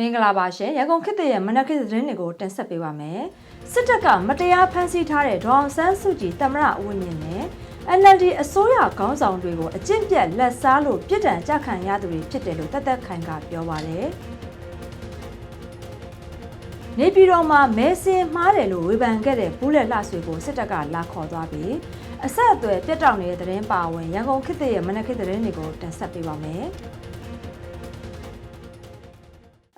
မင်္ဂလာပါရှင်ရန်ကုန်ခေတ်သစ်ရဲ့မနက်ခင်းသတင်းတွေကိုတင်ဆက်ပေးပါမယ်စစ်တပ်ကမတရားဖမ်းဆီးထားတဲ့ဒေါအောင်ဆန်းစုကြည်တမရဦးဝင်းမြင့်နဲ့ NLD အစိုးရခေါင်းဆောင်တွေကိုအကျင့်ပြတ်လက်စားလို့ပြစ်ဒဏ်ကြခံရသူတွေဖြစ်တယ်လို့တသက်ခိုင်ကပြောပါတယ်နေပြည်တော်မှာမဲစင်မှားတယ်လို့ဝေဖန်ခဲ့တဲ့ဘူးလက်လှဆွေကိုစစ်တပ်ကလာခေါ်သွားပြီးအဆက်အသွယ်ပြတ်တောက်နေတဲ့သတင်းပါဝင်ရန်ကုန်ခေတ်သစ်ရဲ့မနက်ခင်းသတင်းတွေကိုတင်ဆက်ပေးပါမယ်။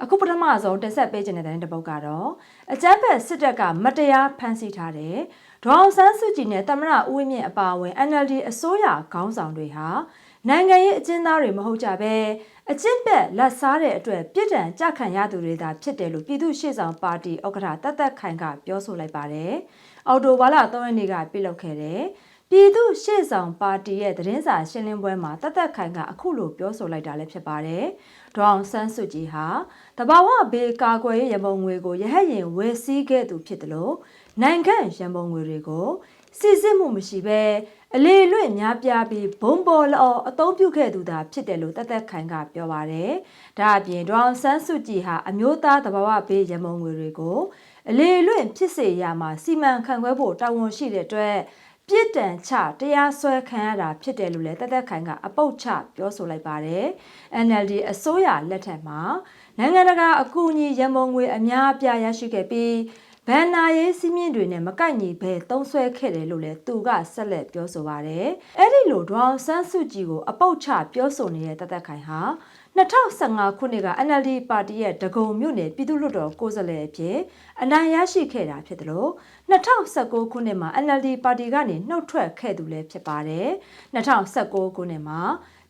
အခုပထမဆုံးတင်ဆက်ပေးခြင်းတဲ့သတင်းတစ်ပုဒ်ကတော့အကြမ်းဖက်စစ်တပ်ကမတရားဖမ်းဆီးထားတဲ့ဒေါအောင်ဆန်းစုကြည်နဲ့တမရဦးဝင်းမြင့်အပါအဝင် NLD အစိုးရခေါင်းဆောင်တွေဟာနိုင်ငံရေးအကျဉ်းသားတွေမဟုတ်ကြဘဲအကျင့်ပက်လက်စားတဲ့အတွက်ပြည်တံကြခံရသူတွေသာဖြစ်တယ်လို့ပြည်သူ့ရှေ့ဆောင်ပါတီဥက္ကဋ္ဌတသက်ခိုင်ကပြောဆိုလိုက်ပါတယ်။အော်တိုဘာလ3ရက်နေ့ကပြုလုပ်ခဲ့တဲ့ပြည်သူရှေ့ဆောင်ပါတီရဲ့သတင်းစာရှင်းလင်းပွဲမှာတသက်ခိုင်ကအခုလိုပြောဆိုလိုက်တာလည်းဖြစ်ပါတယ်။ ဒေါအောင်ဆန်းစုကြည်ဟာတဘာဝဘေးကာကွယ်ရေးရမုံငွေကိုရဟတ်ရင်ဝယ်စည်းခဲ့သူဖြစ်တယ်လို့နိုင်ငံရမုံငွေတွေကိုစစ်စစ်မှုမရှိဘဲအလေလွင့်များပြားပြီးဘုံပေါ်လောအသုံးပြုခဲ့သူသာဖြစ်တယ်လို့တသက်ခိုင်ကပြောပါတယ်။ဒါအပြင်ဒေါအောင်ဆန်းစုကြည်ဟာအမျိုးသားတဘာဝဘေးရမုံငွေတွေကိုအလေလွင့်ဖြစ်စေရမှာစီမံခန့်ခွဲဖို့တာဝန်ရှိတဲ့အတွက် ပြစ်ဒဏ်ချတရားစွဲခံရတာဖြစ်တယ်လို့လည်းတသက်ခိုင်ကအပုတ်ချပြောဆိုလိုက်ပါတယ်။ NLD အစိုးရလက်ထက်မှာနိုင်ငံတကာအကူအညီရမုံငွေအများအပြားရရှိခဲ့ပြီးဘန်နာရေးစီးမြင့်တွေနဲ့မကိုက်ညီဘဲတုံးဆွဲခဲ့တယ်လို့လည်းသူကဆက်လက်ပြောဆိုပါတယ်။အဲ့ဒီလိုဒေါအောင်ဆန်းစုကြည်ကိုအပုတ်ချပြောဆိုနေတဲ့တသက်ခိုင်ဟာ 2015ခုနှစ်က NLD ပါတီရဲ့ဒဂုံမြို့နယ်ပြည်သူ့လွှတ်တော်ကိုယ်စားလှယ်အဖြစ်အနိုင်ရရှိခဲ့တာဖြစ်တယ်လို့2019ခုနှစ်မှာ NLD ပါတီကနေနှုတ်ထွက်ခဲ့သူလည်းဖြစ်ပါတယ်2019ခုနှစ်မှာ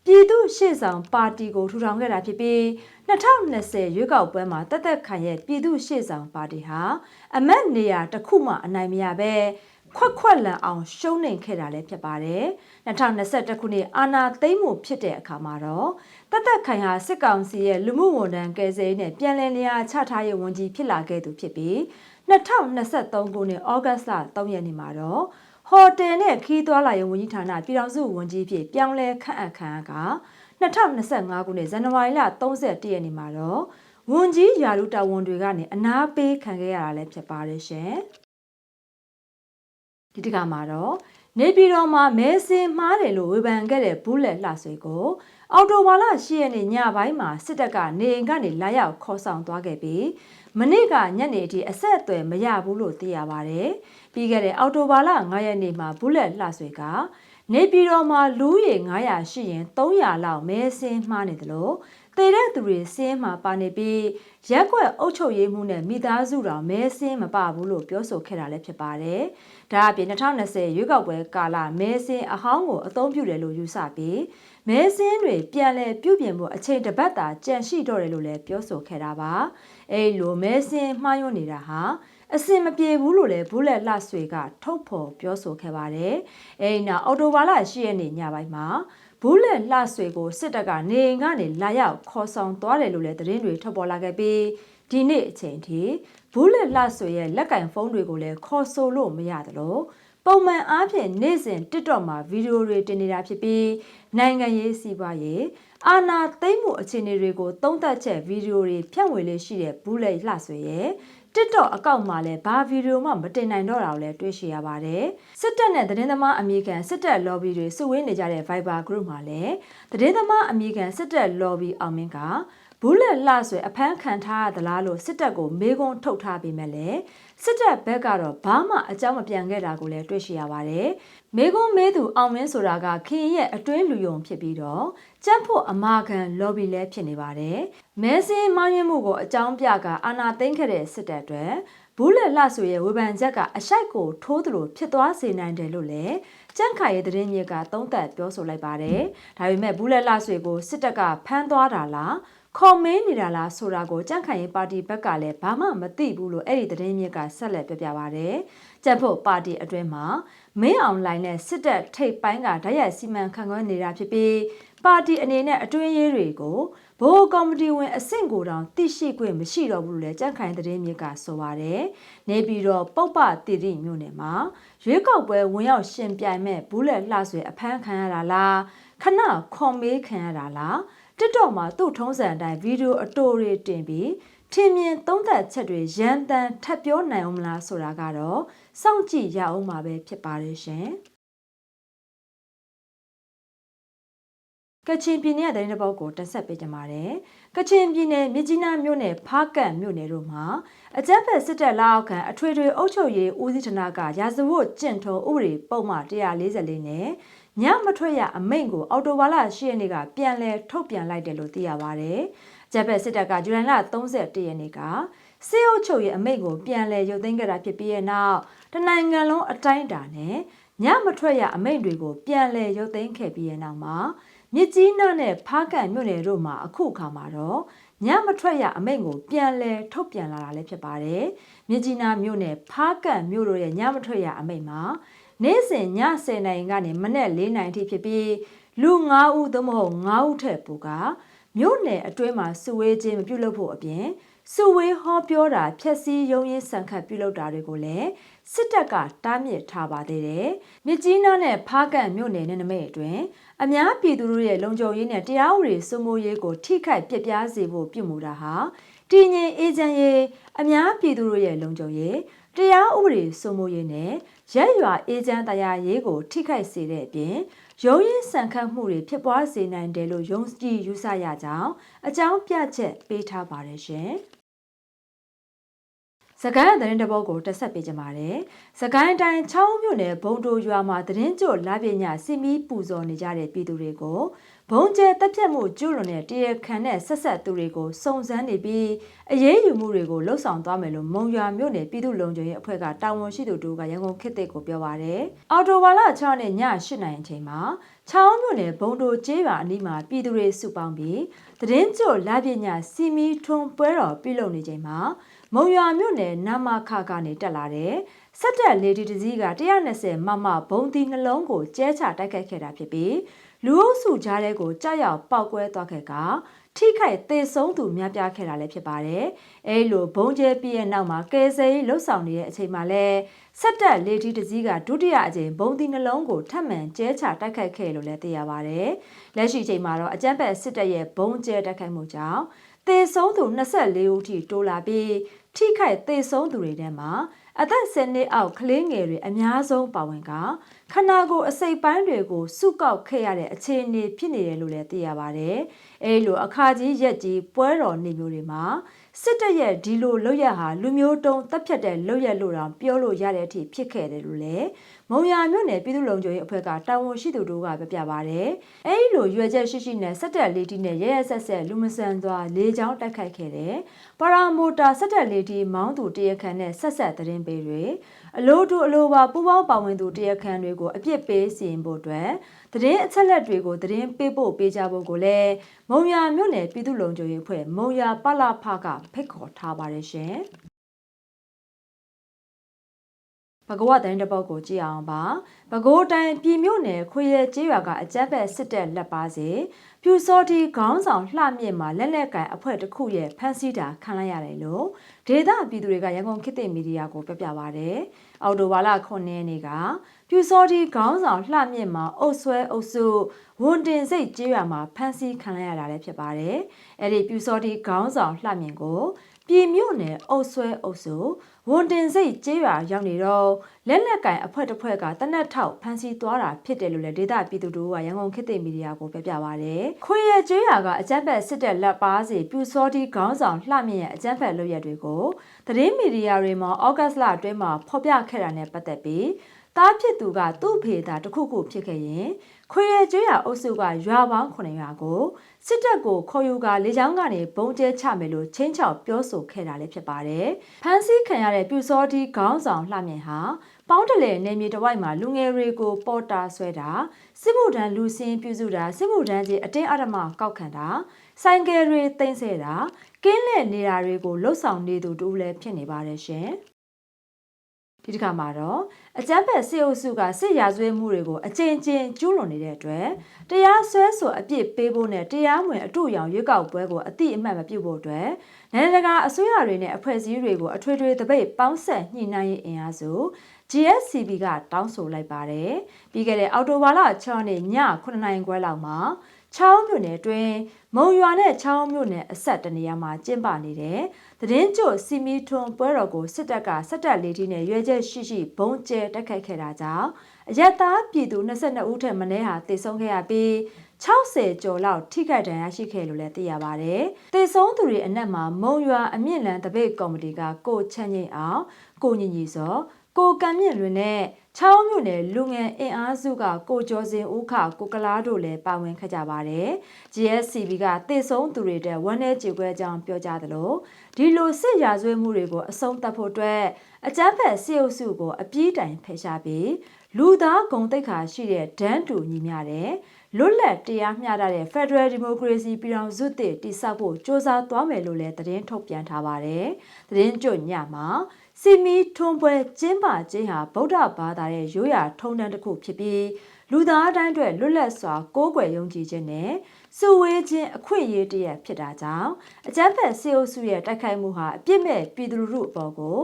ပြည်သူ့ရှေ့ဆောင်ပါတီကိုထူထောင်ခဲ့တာဖြစ်ပြီး2020ရွေးကောက်ပွဲမှာတက်တက်ခိုင်ရဲ့ပြည်သူ့ရှေ့ဆောင်ပါတီဟာအမတ်နေရာတစ်ခုမှအနိုင်မရဘဲခွက်ခွက်လန်အောင်ရှုံးနိမ်ခဲ့တာလည်းဖြစ်ပါတယ်2021ခုနှစ်အာနာသိမ့်မှုဖြစ်တဲ့အခါမှာတော့ တက်တက်ခိုင်ဟာစစ်ကောင်စီရဲ့လူမှုဝန်ထမ်းကယ်ဆယ်ရေးနဲ့ပြည်လည်နေရာချထားရေးဝန်ကြီးဖြစ်လာခဲ့သူဖြစ်ပြီး2023ခုနှစ်ဩဂတ်လ3ရက်နေ့မှာတော့ဟိုတယ်နဲ့ခီးသွွာလာရေးဝန်ကြီးဌာနပြည်ထောင်စုဝန်ကြီးဖြစ်ပြောင်းလဲခန့်အပ်ခံက2025ခုနှစ်ဇန်နဝါရီလ31ရက်နေ့မှာတော့ဝန်ကြီးယာရုတာဝန်တွေကနေအနာပေးခံခဲ့ရတာလည်းဖြစ်ပါတယ်ရှင်ဒီတကမှာတော့နေပြည်တော်မှာမဲစင်မှားတယ်လို့ဝေဖန်ခဲ့တဲ့ဘူးလက်လှဆွေကို အော်တိုဘာလ10ရက်နေ့ညပိုင်းမှာစစ်တပ်ကနေအိမ်ကနေလာရောက်ခေါ်ဆောင်သွားခဲ့ပြီးမနေ့ကညနေအထိအဆက်အသွယ်မရဘူးလို့သိရပါတယ်။ပြီးခဲ့တဲ့အော်တိုဘာလ9ရက်နေ့မှာဘူးလက်လှဆွေကနေပြည်တော်မှာလူရေ900ရှိရင်300လောက်မဲစင်းမှားနေတယ်လို့တည်တဲ့သူတွေစင်းမှာပါနေပြီးရက်ွက်အုပ်ချုပ်ရေးမှုနဲ့မိသားစုတော်မဲစင်းမပါဘူးလို့ပြောဆိုခဲ့တာလည်းဖြစ်ပါတယ်။ဒါအပြင်2020ရွေးကောက်ပွဲကာလမဲစင်းအဟောင်းကိုအသုံးပြုတယ်လို့ယူဆပြီး မဲစင်းတွေပြန်လည်ပြုပြင်ဖို့အချိန်တစ်ပတ်သာကြန့်ရှိတော့တယ်လို့လည်းပြောဆိုခဲ့တာပါ။အဲလိုမဲစင်းမှားယွင်းနေတာဟာအစင်မပြေဘူးလို့လည်းဘူးလက်လှဆွေကထုတ်ဖော်ပြောဆိုခဲ့ပါတယ်။အဲဒီနောက်အော်တိုဘာလ10ရက်နေ့ညပိုင်းမှာဘူးလက်လှဆွေကိုစစ်တပ်ကနေအိမ်ကနေလာရောက်ခေါ်ဆောင်သွားတယ်လို့လည်းသတင်းတွေထွက်ပေါ်လာခဲ့ပြီးဒီနေ့အချိန်ထိဘူးလက်လှဆွေရဲ့လက်ကင်ဖုန်းတွေကိုလည်းခေါ်ဆိုလို့မရသလိုပုံမှန်အားဖြင့်နေ့စဉ် TikTok မှာဗီဒီယိုတွေတင်နေတာဖြစ်ပြီး နိုင်ငံရေးစီးပွားရေးအာနာသိမ့်မှုအခြေအနေတွေကိုသုံးသပ်ချက်ဗီဒီယိုတွေဖြန့်ဝေလေးရှိတဲ့ဘူးလက်လှဆွေရဲ့ TikTok အကောင့်မှာလည်းဘာဗီဒီယိုမှမတင်နိုင်တော့တာကိုလည်းတွေ့ရှိရပါတယ်။စစ်တပ်နဲ့သတင်းသမားအမေရိကန်စစ်တပ် lobby တွေစုဝေးနေကြတဲ့ Viber group မှာလည်းသတင်းသမားအမေရိကန်စစ်တပ် lobby အောင်မင်းကဘူးလက်လှဆွဲအဖမ်းခံထားရသလားလို့စစ်တပ်ကိုမေးခွန်းထုတ်ထားပြီးမဲ့လည်း စစ်တပ်ဘက်ကတော့ဘာမှအကြောင်းမပြန်ခဲ့တာကိုလည်းတွေ့ရှိရပါတယ်။မေကွန်းမဲသူအောင်မင်းဆိုတာကခင်ရဲ့အတွင်းလူယုံဖြစ်ပြီးတော့ကြက်ဖို့အမာခံ lobby လည်းဖြစ်နေပါတယ်။မဲစင်းမောင်းရမှုကိုအကြောင်းပြကအာနာသိမ့်ခဲ့တဲ့စစ်တပ်အတွက်ဘူးလက်လှဆိုရဲ့ဝေဖန်ချက်ကအရှိုက်ကိုထိုးသလိုဖြစ်သွားစေနိုင်တယ်လို့လည်းကြန့်ခိုင်ရဲ့သတင်းမြစ်ကသုံးသပ်ပြောဆိုလိုက်ပါတယ်။ဒါပေမဲ့ဘူးလက်လှဆွေကိုစစ်တပ်ကဖမ်းသွားတာလား ခေါ်မင်းနေတာလားဆိုတာကိုကြန့်ခိုင်ရေးပါတီဘက်ကလည်းဘာမှမသိဘူးလို့အဲ့ဒီသတင်းမြစ်ကဆက်လက်ပြပြပါဗျ။ကြက်ဖို့ပါတီအတွင်းမှာမင်းအောင်လိုင်းနဲ့စစ်တပ်ထိပ်ပိုင်းကဓာတ်ရိုက်စီမံခန့်ခွဲနေတာဖြစ်ပြီးပါတီအနေနဲ့အတွင်းရေးတွေကိုဘိုးကော်မတီဝင်အဆင့်ကိုတောင်သိရှိခွင့်မရှိတော့ဘူးလို့လည်းကြန့်ခိုင်သတင်းမြစ်ကဆိုပါတယ်။နေပြီးတော့ပုပ္ပတိတိမြို့နယ်မှာရွေးကောက်ပွဲဝင်ရောက်ရှင်ပြိုင်မဲ့ဘူးလက်လှဆွေအဖမ်းခံရတာလားခဏခွန်မေးခံရတာလား TikTok မှာသူ့ထုံးစံအတိုင်းဗီဒီယိုအတိုတွေတင်ပြီးထင်မြင်သုံးသပ်ချက်တွေရန်တန်ထပ်ပြောနိုင်အောင်မလားဆိုတာကတော့စောင့်ကြည့်ရအောင်မှာပဲဖြစ်ပါတယ်ရှင်။ကချင်ပြည်နယ်ရဲ့သတင်းတစ်ပုဒ်ကိုတင်ဆက်ပေးကြပါမယ်။ကချင်ပြည်နယ်မြစ်ကြီးနားမြို့နယ်ဖားကန့်မြို့နယ်တို့မှာအကြမ်းဖက်စစ်တပ်လက်အောက်ခံအထွေထွေအုပ်ချုပ်ရေးဦးစီးဌာနကရာဇဝတ်ကျင့်ထုံးဥပဒေပုံမှန်144နဲ့ ညမထွက်ရအမိန့်ကိုအော်တိုဘာလ10ရက်နေ့ကပြန်လည်ထုတ်ပြန်လိုက်တယ်လို့သိရပါဗျ။ဂျပန်စစ်တပ်ကဇူလိုင်လ31ရက်နေ့ကစစ်အုပ်ချုပ်ရေးအမိန့်ကိုပြန်လည်ရုပ်သိမ်းခဲ့တာဖြစ်ပြီးတဲ့နောက်တနိုင်ငံလုံးအတိုင်းအတာနဲ့ညမထွက်ရအမိန့်တွေကိုပြန်လည်ရုပ်သိမ်းခဲ့ပြီးတဲ့နောက်မှာမြစ်ကြီးနားနဲ့ဖားကန်မြို့နယ်တို့မှာအခုအခါမှာတော့ညမထွက်ရအမိန့်ကိုပြန်လည်ထုတ်ပြန်လာတာလည်းဖြစ်ပါတယ်။မြစ်ကြီးနားမြို့နယ်ဖားကန်မြို့တို့ရဲ့ညမထွက်ရအမိန့်မှာ နေ့စဉ်ည10:00နာရီကနေမနက်4:00နာရီထိဖြစ်ပြီးလူ9ဦးသို့မဟုတ်9ဦးထက်ပိုကမြို့နယ်အတွင်းမှာစုဝေးခြင်းမပြုလုပ်ဖို့အပြင်စုဝေးဟောပြောတာဖြက်စီးရုံရင်းဆန်ခတ်ပြုလုပ်တာတွေကိုလည်းစစ်တပ်ကတားမြစ်ထားပါသေးတယ်။မြကြီးနားနဲ့ဖားကန့်မြို့နယ်နဲ့နမိတ်အတွင်းအများပြည်သူတို့ရဲ့လုံခြုံရေးနဲ့တရားဥပဒေစိုးမိုးရေးကိုထိခိုက်ပြပြစေဖို့ပြုမူတာဟာတည်ငြိမ်အေးချမ်းရေးအများပြည်သူတို့ရဲ့လုံခြုံရေး တရားဥပဒေစိုးမိုးရေးနဲ့ရက်ရွာအေးချမ်းတရားရေးကို ထိခိုက်စေတဲ့အပြင်ရုံးရင်းဆန်ခတ်မှုတွေဖြစ်ပွားစေနိုင်တယ်လို့ယုံကြည်ယူဆရကြောင်းအကြောင်းပြချက်ပေးထားပါတယ်ရှင်။စကိုင်းသတင်းတပုတ်ကိုတက်ဆက်ပေးကြပါမယ်။စကိုင်းတိုင်းချောင်းမြို့နယ်ဘုံတိုရွာမှာသတင်းကြိုလာပညာစီမီပူဇော်နေကြတဲ့ပြည်သူတွေကို ဘုံကျဲတက်ပြတ်မှုကျူးလွန်တဲ့တရားခံနဲ့ဆက်ဆက်သူတွေကိုစုံစမ်းနေပြီးအရေးယူမှုတွေကိုလှုပ်ဆောင်သွားမယ်လို့မုံရွာမြို့နယ်ပြည်သူ့လုံခြုံရေးအဖွဲ့ကတာဝန်ရှိသူတို့ကရန်ကုန်ခေတ်သစ်ကိုပြောပါရယ်။အော်တိုဘာလ6ရက်နေ့ည8:00နာရီအချိန်မှာချောင်းမြို့နယ်ဘုံတိုကျေးရွာအနီးမှာပြည်သူတွေစုပေါင်းပြီးသတင်းကြိုလာပညာစီမီထွန်းပွဲတော်ပြုလုပ်နေချိန်မှာမုံရွာမြို့နယ်နမခကနေတက်လာတဲ့စက်တက်လေဒီတစည်းက120မမဘုံတီနှလုံးကိုကျဲချတိုက်ခိုက်ခဲ့တာဖြစ်ပြီး လူအုပ်စုကြားထဲကိုကြောက်ရောက်ပောက်ကွဲသွားခဲ့ကထိခိုက်သေဆုံးသူများပြားခဲ့တာလည်းဖြစ်ပါတယ်။အဲလိုဘုံကျဲပြည့်ရဲ့နောက်မှာကယ်ဆယ်ရေးလှုပ်ဆောင်နေတဲ့အချိန်မှာလဲဆက်တက်လေထီးတစ်စီးကဒုတိယအကြိမ်ဘုံတီနှလုံးကိုထပ်မံကျဲချတိုက်ခိုက်ခဲ့လို့လည်းသိရပါတယ်။လက်ရှိချိန်မှာတော့အကြမ်းဖက်စစ်တပ်ရဲ့ဘုံကျဲတိုက်ခိုက်မှုကြောင့်သေဆုံးသူ24ဦးထိတိုးလာပြီးထိခိုက်သေဆုံးသူတွေထဲမှာ အသက်10နှစ်အောက်ကလေးငယ်တွေအများဆုံးပါဝင်ကခနာကိုယ်အစိပ်ပိုင်းတွေကိုစုကောက်ခဲ့ရတဲ့အခြေအနေဖြစ်နေတယ်လို့လည်းသိရပါတယ်။အဲလိုအခါကြီးရက်ကြီးပွဲတော်နေမျိုးတွေမှာစစ်တပ်ရဲ့ဒီလိုလုပ်ရဟာလူမျိုးတုံးတပ်ဖြတ်တဲ့လုပ်ရလို့တောင်ပြောလို့ရတဲ့အထိဖြစ်ခဲ့တယ်လို့လည်း မုံရမြို့နယ်ပြည်သူ့လုံခြုံရေးအဖွဲ့ကတာဝန်ရှိသူတို့ကပြပြပါတယ်။အဲဒီလိုရွယ်ချက်ရှိရှိနဲ့စက်တက်လေးတီနဲ့ရဲရဲဆက်ဆက်လူမဆန်သွားလေးချောင်းတိုက်ခိုက်ခဲ့တယ်။ပါရာမိုတာစက်တက်လေးတီမောင်းသူတရခန်နဲ့ဆက်ဆက်သတင်းပေးတွေအလိုတူအလိုပါပူပေါင်းပါဝင်သူတရခန်တွေကိုအပြစ်ပေးစီရင်ဖို့အတွက်သတင်းအချက်လက်တွေကိုသတင်းပေးဖို့ပေးကြဖို့ကိုလည်းမုံရမြို့နယ်ပြည်သူ့လုံခြုံရေးအဖွဲ့မုံရပလဖကဖိတ်ခေါ်ထားပါတယ်ရှင်။ ဘဂဝတ်တိုင်းတစ်ပုတ်ကိုကြည့်အောင်ပါဘကိုးတိုင်းပြည်မြို့နယ်ခွေရဲကျေးရွာကအကြက်ဘက်စစ်တပ်လက်ပါစေပြူစောတီခေါင်းဆောင်လှမြင့်မှာလက်လက်ကန်အဖွဲ့တစ်ခုရဲ့ဖမ်းဆီးတာခံလိုက်ရတယ်လို့ဒေသပြည်သူတွေကရန်ကုန်ခေတ်သစ်မီဒီယာကိုပြပြပါဗျ။အော်တိုဘာလ9ရက်နေ့ကပြူစောတီခေါင်းဆောင်လှမြင့်မှာအုပ်ဆွဲအုပ်စုဝန်တင်စိတ်ကျေးရွာမှာဖမ်းဆီးခံလိုက်ရတာလည်းဖြစ်ပါတယ်။အဲ့ဒီပြူစောတီခေါင်းဆောင်လှမြင့်ကို ပြည်မြို့နယ်အုပ်ဆွဲအုပ်စုဝန်တင်စိတ်ကျေးရွာရောက်နေတော့လက်လက်ကင်အဖွဲ့တစ်ဖွဲ့ကတနက်ထောက်ဖမ်းဆီးသွားတာဖြစ်တယ်လို့လည်းဒေသပြည်သူတို့ကရန်ကုန်ခေတ်သစ်မီဒီယာကိုပြောပြပါဗျ။ခွေရကျေးရွာကအကြမ်းဖက်စစ်တပ်လက်ပါစီပြူစောတီခေါင်းဆောင်လှမြင့်ရဲ့အကြမ်းဖက်လုပ်ရက်တွေကိုသတင်းမီဒီယာတွေမှာဩဂတ်လအတွင်းမှာဖော်ပြခဲ့တာနဲ့ပတ်သက်ပြီးသားဖြစ်သူကသူ့ဖေသားတစ်ခုခုဖြစ်ခဲ့ရင် ခွေရကျွေးရအုပ်စုကရွာပေါင်း9ရွာကိုစစ်တပ်ကိုခေါ်ယူကလေကြောင်းကနေဘုံကျဲချမယ်လို့ချင်းချောက်ပြောဆိုခဲ့တာလည်းဖြစ်ပါတယ်။ဖမ်းဆီးခံရတဲ့ပြူစောတီခေါင်းဆောင်လှမြင့်ဟာပေါင်းတလဲနေမြေတဝိုက်မှာလူငယ်တွေကိုပေါ်တာဆွဲတာစစ်မှုထမ်းလူစင်းပြုစုတာစစ်မှုထမ်းကြီးအတင်းအဓမ္မကောက်ခံတာဆိုင်ကယ်တွေတင်ဆဲတာကင်းလက်နေတာတွေကိုလှုပ်ဆောင်နေသူတူလည်းဖြစ်နေပါတယ်ရှင်။ ဒီတစ်ခါမှာတော့အကြမ်းဖက်စစ်အုပ်စုကစစ်ရာဇဝဲမှုတွေကိုအကြင်ကျင်ကျူးလွန်နေတဲ့အတွက်တရားစွဲဆိုအပြစ်ပေးဖို့နဲ့တရားမဝင်အတူရောင်ရွေးကောက်ပွဲကိုအတိအမှတ်မပြုဖို့အတွက်နိုင်ငံတကာအစိုးရတွေနဲ့အဖွဲ့အစည်းတွေကိုအထွေထွေတပိတ်ပေါင်းဆက်ညှိနှိုင်းရေးအင်အားစု GSCB ကတောင်းဆိုလိုက်ပါတယ်။ပြီးခဲ့တဲ့အောက်တိုဘာလ6ရက်နေ့ည9:00နာရီခွဲလောက်မှာ ချောင်းမြို့နယ်တွင်မုံရွာနဲ့ချောင်းမြို့နယ်အဆက်တနေရာမှာကျင်းပနေတဲ့သတင်းကြိုစီမီထွန်ပွဲတော်ကိုစစ်တပ်ကစစ်တပ်လေးတီနဲ့ရွေချက်ရှိရှိဘုံကျဲတက်ခိုက်ခဲ့တာကြောင့်အရက်သားပြည်သူ22ဦးထက်မနည်းဟာတေဆုံးခဲ့ရပြီး60ကျော်လောက်ထိခိုက်ဒဏ်ရာရှိခဲ့လို့လည်းသိရပါတယ်။တေဆုံးသူတွေအနက်မှာမုံရွာအမြင့်လန်းတပိတ်ကော်မတီကကိုချမ်းငိမ့်အောင်ကိုညီညီစောကိုကံမြင့်လွင်နဲ့ ချောင်းမြို့နယ်လူငယ်အင်အားစုကကိုကျော်စင်ဦးခကိုကလားတို့လည်းပါဝင်ခဲ့ကြပါတယ်။ GSCB ကတေဆုံးသူတွေတဲ့ဝမ်း내ကြေကွဲကြောင်းပြောကြားသလိုဒီလိုစစ်ရာဇဝဲမှုတွေကိုအဆုံးသတ်ဖို့အတွက်အကြမ်းဖက်စစ်အုပ်စုကိုအပြည့်တိုင်ဖယ်ရှားပြီးလူသားဂုံတိတ်ခါရှိတဲ့ဒန်းတူညီမျှတဲ့လွတ်လပ်တရားမျှတတဲ့ Federal Democracy ပြည်ထောင်စုတည်တည်ဆောက်ဖို့စ조사သွားမယ်လို့လည်းသတင်းထုတ်ပြန်ထားပါတယ်။သတင်းကြွညမှာ စီမီထွန်းပွဲကျင်းပခြင်းဟာဗုဒ္ဓဘာသာရဲ့ရိုးရာထုံးတမ်းတစ်ခုဖြစ်ပြီးလူသားတိုင်းအတွက်လွတ်လပ်စွာကိုးကွယ်ယုံကြည်ခြင်းနဲ့စုဝေးခြင်းအခွင့်အရေးတရက်ဖြစ်တာကြောင့်အကြမ်းဖက်စေအုပ်စုရဲ့တိုက်ခိုက်မှုဟာအပြစ်မဲ့ပြည်သူလူထုအပေါ်ကို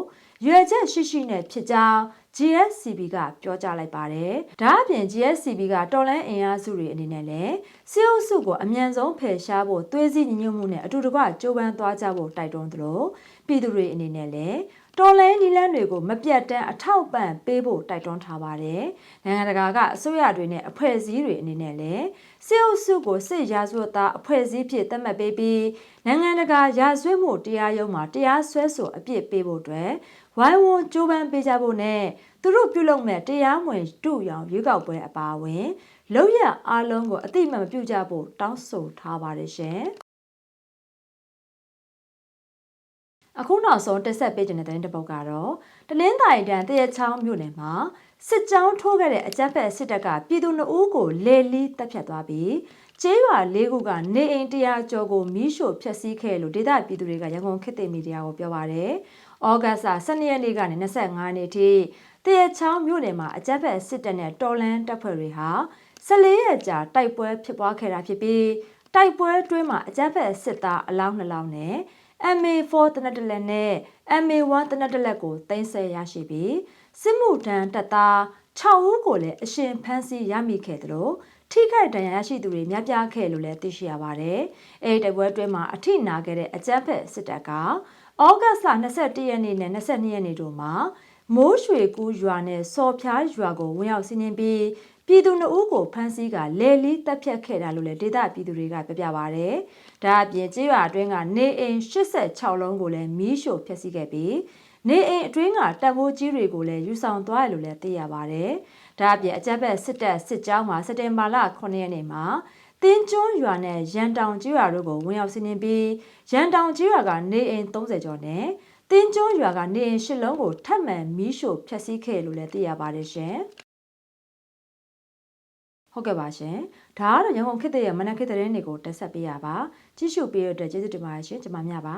ရွယ်ချက်ရှိရှိနဲ့ဖြစ်ကြောင်း GSCB ကပြောကြားလိုက်ပါတယ်။ဒါအပြင် GSCB ကတော်လန်အင်အားစုတွေအနေနဲ့လည်းစေအုပ်စုကိုအမြန်ဆုံးဖယ်ရှားဖို့သွေးစည်းညီညွတ်မှုနဲ့အတူတကွကြိုးပမ်းသွားကြဖို့တိုက်တွန်းသလို ပြည်သူတွေအနေနဲ့လည်းတော်လိုင်းနီလန်းတွေကိုမပြတ်တမ်းအထောက်ပံ့ပေးဖို့တိုက်တွန်းထားပါတယ်။နိုင်ငံတကာကအစိုးရတွေနဲ့အဖွဲ့အစည်းတွေအနေနဲ့လည်းစစ်အုပ်စုကိုစစ်ရာဇဝတ်သားအဖွဲ့အစည်းဖြစ်သတ်မှတ်ပေးပြီးနိုင်ငံတကာရာဇဝတ်မှုတရားရုံးမှာတရားစွဲဆိုအပြစ်ပေးဖို့အတွက်ဝိုင်းဝန်းကြိုးပမ်းပေးကြဖို့နဲ့သူတို့ပြုလုပ်မဲ့တရားမဝင်တူရောင်ရွေးကောက်ပွဲအပါအဝင်လောက်ရအားလုံးကိုအတိမတ်မပြုကြဖို့တောင်းဆိုထားပါတယ်ရှင်။ အခုနောက်ဆုံးတက်ဆက်ပေးခြင်းတဲ့တဲ့တစ်ပုဒ်ကတော့တလင်းတိုင်တန်တရချောင်းမြို့နယ်မှာစစ်ကြောင်းထိုးခဲ့တဲ့အကြမ်းဖက်စစ်တပ်ကပြည်သူနှုတ်ကိုလေလီတပ်ဖြတ်သွားပြီးကျေးရွာလေးခုကနေအိမ်တရားကျော်ကိုမီးရှို့ဖျက်ဆီးခဲ့လို့ဒေသပြည်သူတွေကရန်ကုန်ခေတ်သစ်မီဒီယာကိုပြောပါရယ်။ဩဂတ်စ်12ရက်နေ့ကနေ25ရက်နေ့ထိတရချောင်းမြို့နယ်မှာအကြမ်းဖက်စစ်တပ်နဲ့တော်လန်တပ်ဖွဲ့တွေဟာ14ရက်ကြာတိုက်ပွဲဖြစ်ပွားခဲ့တာဖြစ်ပြီးတိုက်ပွဲအတွင်းမှာအကြမ်းဖက်စစ်သားအလောင်းနှလောင်းနဲ့ MA4 တနက်တလက်နဲ့ MA1 တနက်တလက်ကိုတင်ဆက်ရရှိပြီးစစ်မှုထမ်းတပ်သား6ဦးကိုလည်းအရှင်ဖမ်းဆီးရမိခဲ့တယ်လို့ထိခိုက်ဒဏ်ရာရရှိသူတွေများပြားခဲ့လို့လည်းသိရှိရပါတယ်။အဲဒီတိုက်ပွဲအတွင်းမှာအထိနာခဲ့တဲ့အကြမ်းဖက်စစ်တပ်ကဩဂတ်စ်လ22ရက်နေ့နဲ့22ရက်နေ့တို့မှာမိုးရွှေကူးရွာနဲ့စော်ဖျားရွာကိုဝင်ရောက်စီးနင်းပြီး ပြည်သူနှုတ်ကိုဖမ်းဆီးကလဲလီတက်ဖြတ်ခဲ့တာလို့လည်းဒေသပြည်သူတွေကပြပြပါဗျ။ဒါအပြင်ကျေးရွာအတွင်းကနေအိမ်86လုံးကိုလည်းမီးရှို့ဖျက်ဆီးခဲ့ပြီးနေအိမ်အတွင်းကတပ်မိုးကြီးတွေကိုလည်းယူဆောင်သွားတယ်လို့လည်းသိရပါတယ်။ဒါအပြင်အကြက်ဘက်စစ်တပ်စစ်ကြောင်းမှာစက်တင်ဘာလ9ရက်နေ့မှာတင်းကျွန်းရွာနဲ့ရန်တောင်ကျွော်တို့ကိုဝင်ရောက်စီးနင်းပြီးရန်တောင်ကျွော်ကနေအိမ်30ကျော်နဲ့တင်းကျွန်းရွာကနေအိမ်10လုံးကိုထပ်မံမီးရှို့ဖျက်ဆီးခဲ့လို့လည်းသိရပါတယ်ရှင်။ ဟုတ်ကဲ့ပါရှင်ဒါကတော့ရန်ကုန်ခေတ်ရဲ့မနက်ခေတ်သတင်းတွေကိုတက်ဆက်ပေးရပါကြည့်ရှုပေးရတဲ့ကျေးဇူးတင်ပါတယ်ရှင်ကျွန်မမြပါ